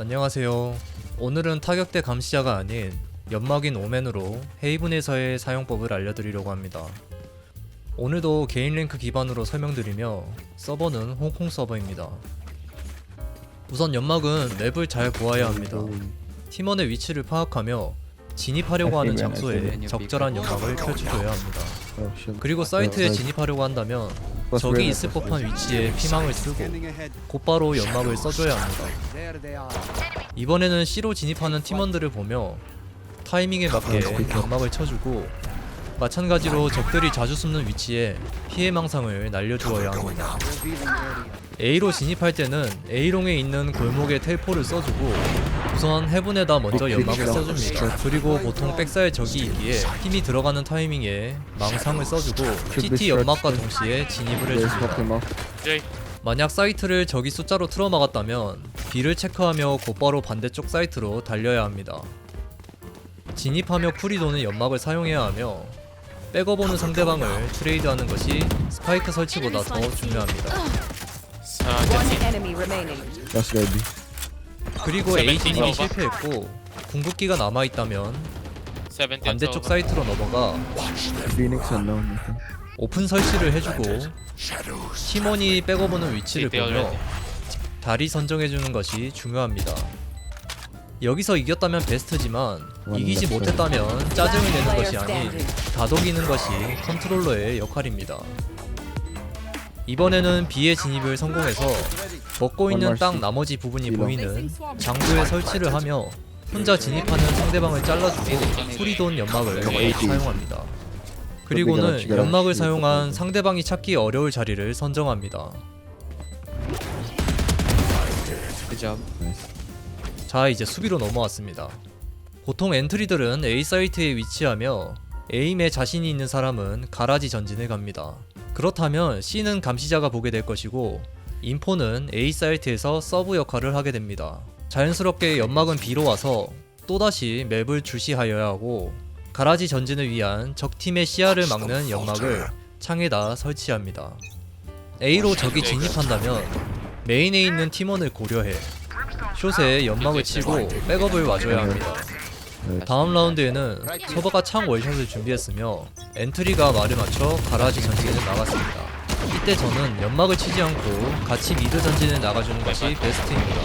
안녕하세요. 오늘은 타격대 감시자가 아닌 연막인 오맨으로 헤이븐에서의 사용법을 알려드리려고 합니다. 오늘도 개인 랭크 기반으로 설명드리며 서버는 홍콩 서버입니다. 우선 연막은 맵을 잘 보아야 합니다. 팀원의 위치를 파악하며 진입하려고 하는 장소에 적절한 연막을 펼쳐줘야 합니다. 그리고 사이트에 진입하려고 한다면 적이 있을 법한 위치에 피망을 쓰고 곧바로 연막을 써줘야 합니다. 이번에는 C로 진입하는 팀원들을 보며 타이밍에 맞게 연막을 쳐주고 마찬가지로 적들이 자주 숨는 위치에 피해 망상을 날려주어야 합니다. A로 진입할 때는 A롱에 있는 골목에 텔포를 써주고 우선 해븐에다 먼저 연막을 써줍니다. 그리고 보통 백사의 적이 있기에 힘이 들어가는 타이밍에 망상을 써주고 TT 연막과 동시에 진입을 해줍니다. 만약 사이트를 적이 숫자로 틀어막았다면 B를 체크하며 곧바로 반대쪽 사이트로 달려야 합니다. 진입하며 쿨이 도는 연막을 사용해야 하며 백업오는 상대방을 트레이드하는 것이 스파이크 설치보다 더 중요합니다. One enemy remaining. 그리고 오버. 실패했고 궁극기가 남아있다면 70 반대쪽 사이트로 넘어가. 오픈 설치를 해주고 팀원이 백업오는 위치를 보며. 다리 선정해주는 것이 중요합니다. 여기서 이겼다면 베스트지만 이기지 못했다면 짜증을 내는 것이 아닌 다독이는 것이 컨트롤러의 역할입니다. 이번에는 B의 진입을 성공해서 먹고 있는 땅 나머지 부분이 보이는 장부에 설치를 하며 혼자 진입하는 상대방을 잘라주고 소리돈 연막을 사용합니다. 그리고는 연막을 사용한 상대방이 찾기 어려울 자리를 선정합니다. Good job. 자 이제 수비로 넘어왔습니다. 보통 엔트리들은 A 사이트에 위치하며 에임에 자신이 있는 사람은 가라지 전진을 갑니다. 그렇다면 C는 감시자가 보게 될 것이고 인포는 A 사이트에서 서브 역할을 하게 됩니다. 자연스럽게 연막은 B로 와서 또다시 맵을 주시하여야 하고 가라지 전진을 위한 적팀의 시야를 막는 연막을 창에다 설치합니다. A로 적이 진입한다면 메인에 있는 팀원을 고려해 숏에 연막을 치고 백업을 와줘야 합니다. 다음 라운드에는 서버가 창 월샷을 준비했으며 엔트리가 말을 맞춰 가라지 전진을 나갔습니다. 이때 저는 연막을 치지 않고 같이 미드 전진을 나가주는 것이 베스트입니다.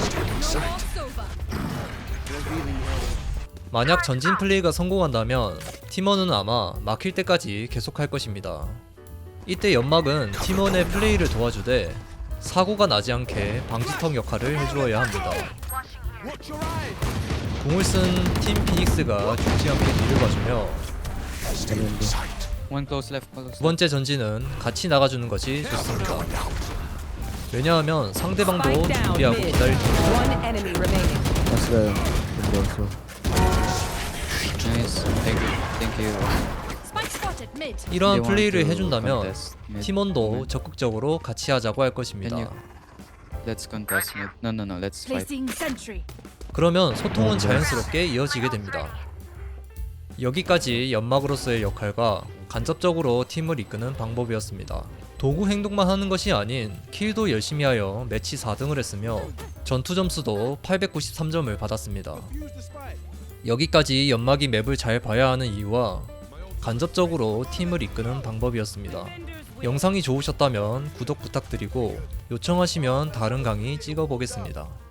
만약 전진 플레이가 성공한다면 팀원은 아마 막힐 때까지 계속할 것입니다. 이때 연막은 팀원의 플레이를 도와주되 사고가 나지 않게 방지턱 역할을 해주어야 합니다. 공을 쓴 팀 피닉스가 죽지 않게 뒤를 봐주며 두 번째 전진은 같이 나가주는 것이 좋습니다. 왜냐하면 상대방도 준비하고. 기다릴 테니까 이러한 플레이를 to 해준다면. 팀원도 적극적으로 같이 하자고 할 것입니다. Can Let's contest mid. No, no, no. Let's fight. Placing sentry. 그러면 소통은 자연스럽게 이어지게 됩니다. 여기까지 연막으로서의 역할과 간접적으로 팀을 이끄는 방법이었습니다. 도구 행동만 하는 것이 아닌 킬도 열심히 하여 매치 4등을 했으며 전투 점수도 893점을 받았습니다. 여기까지 연막이 맵을 잘 봐야 하는 이유와 간접적으로 팀을 이끄는 방법이었습니다. 영상이 좋으셨다면 구독 부탁드리고 요청하시면 다른 강의 찍어보겠습니다.